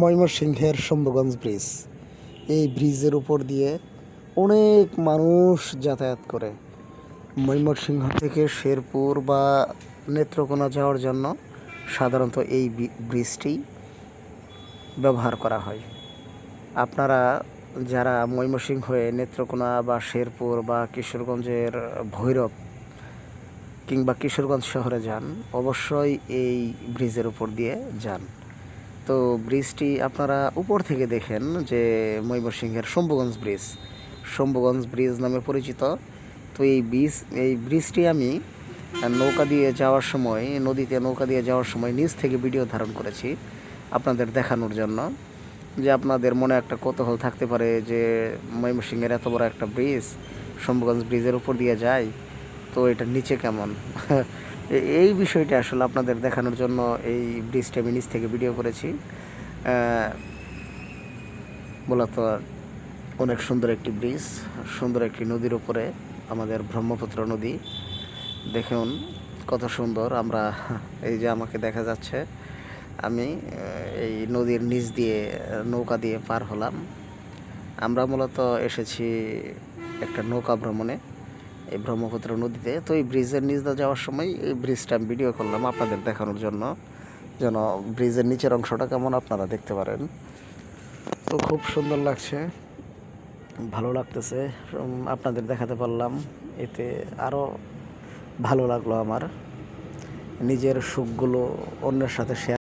ময়মনসিংহের শম্ভুগঞ্জ ব্রিজ। এই ব্রিজের উপর দিয়ে অনেক মানুষ যাতায়াত করে। ময়মনসিংহ থেকে শেরপুর বা নেত্রকোনা যাওয়ার জন্য সাধারণত এই ব্রিজটি ব্যবহার করা হয়। আপনারা যারা ময়মনসিংহ হয়ে নেত্রকোনা বা শেরপুর বা কিশোরগঞ্জের ভৈরব কিংবা কিশোরগঞ্জ শহরে যান, অবশ্যই এই ব্রিজের উপর দিয়ে যান। তো ব্রিজটি আপনারা উপর থেকে দেখেন যে ময়মনসিংহের শম্ভুগঞ্জ ব্রিজ। শম্ভুগঞ্জ ব্রিজ নামে পরিচিত। তো এই ব্রিজ, এই ব্রিজটি আমি নৌকা দিয়ে যাওয়ার সময়, নদীতে নৌকা দিয়ে যাওয়ার সময় নিচ থেকে ভিডিও ধারণ করেছি আপনাদের দেখানোর জন্য। যে আপনাদের মনে একটা কৌতূহল থাকতে পারে যে ময়মনসিংহের এত বড় একটা ব্রিজ, শম্ভুগঞ্জ ব্রিজের উপর দিয়ে যায়, তো এটা নিচে কেমন? এই বিষয়টা আসলে আপনাদের দেখানোর জন্য এই ব্রিজটা আমি নিচ থেকে ভিডিও করেছি। মূলত অনেক সুন্দর একটি ব্রিজ, সুন্দর একটি নদীর উপরে আমাদের ব্রহ্মপুত্র নদী। দেখুন, কত সুন্দর, আমরা এই যে আমাকে দেখা যাচ্ছে, আমি এই নদীর নিচ দিয়ে নৌকা দিয়ে পার হলাম। আমরা মূলত এসেছি একটা নৌকা ভ্রমণে। এই ব্রহ্মপুত্র নদীতে। তো এই ব্রিজের নিচ দিয়ে যাওয়ার সময় এই ব্রিজটা আমি ভিডিও করলাম আপনাদের দেখানোর জন্য। যেন ব্রিজের নিচের অংশটা কেমন আপনারা দেখতে পারেন। তো খুব সুন্দর লাগছে। ভালো লাগতেছে। আপনাদের দেখাতে পারলাম। এতে আরও ভালো লাগল আমার। নিজের সুখগুলো অন্যের সাথে শেয়ার